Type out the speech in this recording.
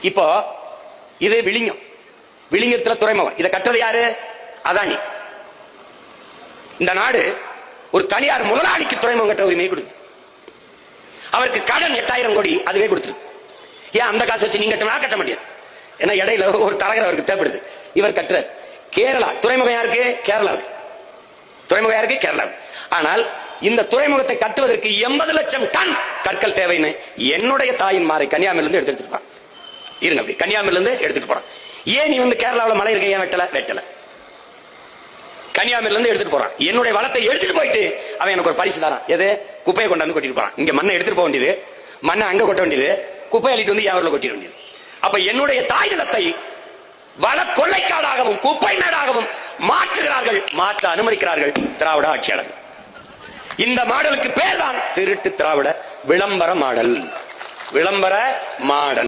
இப்போ இது விழிங்கம் விழிங்கத்துல துறைமுகம். இதை கட்டது யாரு? அதானி. இந்த நாடு ஒரு தனியார் முதலாளிக்கு துறைமுகம் கட்ட உரிமை கொடுத்து அவருக்கு கடன் எட்டாயிரம் கோடி அதுவே கொடுத்துரு ஏன் அந்த காசு வச்சு நீங்க கட்டணும் கட்ட முடியாது ஏன்னா இடையில ஒரு தலைவர் அவருக்கு தேவைப்படுது. இவர் கட்டுற கேரளா. துறைமுகம் யாருக்கு? கேரளாவுக்கு. துறைமுகம் யாருக்கு? கேரளாவுக்கு. ஆனால் இந்த துறைமுகத்தை கட்டுவதற்கு எண்பது லட்சம் டன் கற்கள் தேவைன்னு என்னுடைய தாயின் மாறை கன்னியாகுமரியிலிருந்து எடுத்துருப்பான் இருங்க அப்படி. கன்னியாகுமரியிலிருந்து எடுத்துட்டு போறான். ஏன் நீ வந்து கேரளாவில் மலை இருக்க? ஏன் வெட்டல? வெட்டல. கன்னியாகுமரியில இருந்து எடுத்துட்டு போறான். என்னுடைய வளத்தை எடுத்துட்டு போயிட்டு அவன் எனக்கு ஒரு பரிசு தரான். எது? குப்பையை கொண்டாந்து கொட்டிட்டு போறான். இங்க மண்ணை எடுத்துட்டு போக வேண்டியது. மண்ணை அங்க கொட்ட வேண்டியது. குப்பை அள்ளிட்டு வந்து யாரில் கொட்டிட வேண்டியது. அப்ப என்னுடைய தாய் நிலத்தை வள கொள்ளைக்காடாகவும் குப்பை நாடாகவும் மாற்றுகிறார்கள். மாற்ற அனுமதிக்கிறார்கள் திராவிட ஆட்சியாளர் இந்த மாடலுக்கு பேர் தான் திருட்டு திராவிட விளம்பர மாடல். விளம்பர மாடல்.